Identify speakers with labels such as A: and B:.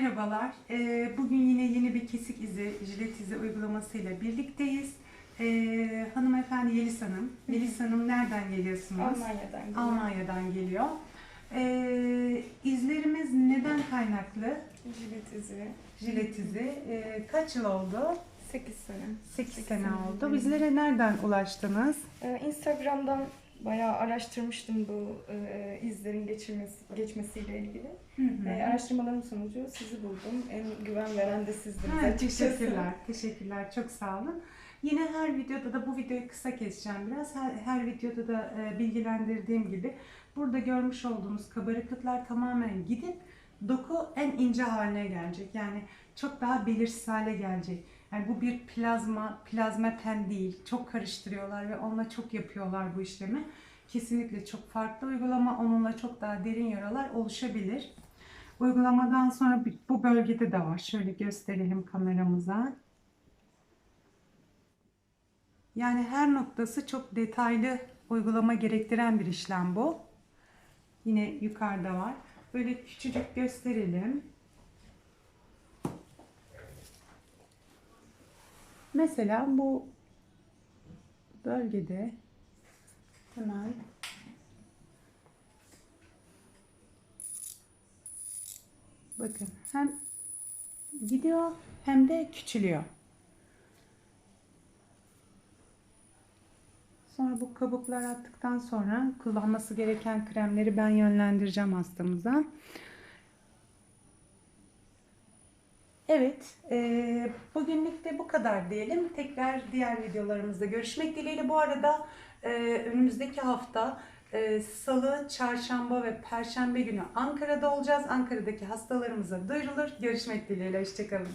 A: Merhabalar. Ee, Bugün yine yeni bir kesik izi, jilet izi uygulamasıyla birlikteyiz. Ee, hanımefendi Yeliz Hanım. Yeliz Hanım nereden geliyorsunuz?
B: Almanya'dan geliyor.
A: Almanya'dan geliyor. Ee, izlerimiz neden kaynaklı?
B: Jilet izi.
A: Jilet izi. Ee, kaç yıl oldu?
B: 8 sene.
A: 8
B: Sekiz
A: sene
B: sene
A: oldu.
B: oldu.
A: Bizlere nereden ulaştınız?
B: Ee, Instagram'dan bayağı araştırmıştım bu e, izlerin geçirmesi, geçmesiyle ilgili. Ee, araştırmalarım sonucu sizi buldum. En güven veren de sizdiniz
A: Ha, teşekkürler, teşekkürler. Çok sağ olun. Yine her videoda da bu videoyu kısa keseceğim biraz. Her, her videoda da e, bilgilendirdiğim gibi burada görmüş olduğunuz kabarıklıklar tamamen gidip doku en ince haline gelecek. Yani çok daha belirsiz hale gelecek. Yani bu bir plazma, plazma pen değil. Çok karıştırıyorlar ve onunla çok yapıyorlar bu işlemi. Kesinlikle çok farklı uygulama. Onunla çok daha derin yaralar oluşabilir. Uygulamadan sonra bu bölgede de var. Şöyle gösterelim kameramıza. Yani her noktası çok detaylı uygulama gerektiren bir işlem bu. Yine yukarıda var. Böyle küçücük gösterelim. Mesela bu bölgede hemen bakın hem gidiyor hem de küçülüyor. Sonra bu kabuklar attıktan sonra kullanması gereken kremleri ben yönlendireceğim hastamıza. Evet, e, bugünlük de bu kadar diyelim. Tekrar diğer videolarımızda görüşmek dileğiyle. Bu arada e, önümüzdeki hafta e, Salı, Çarşamba ve Perşembe günü Ankara'da olacağız. Ankara'daki hastalarımıza duyurulur. Görüşmek dileğiyle. Hoşçakalın.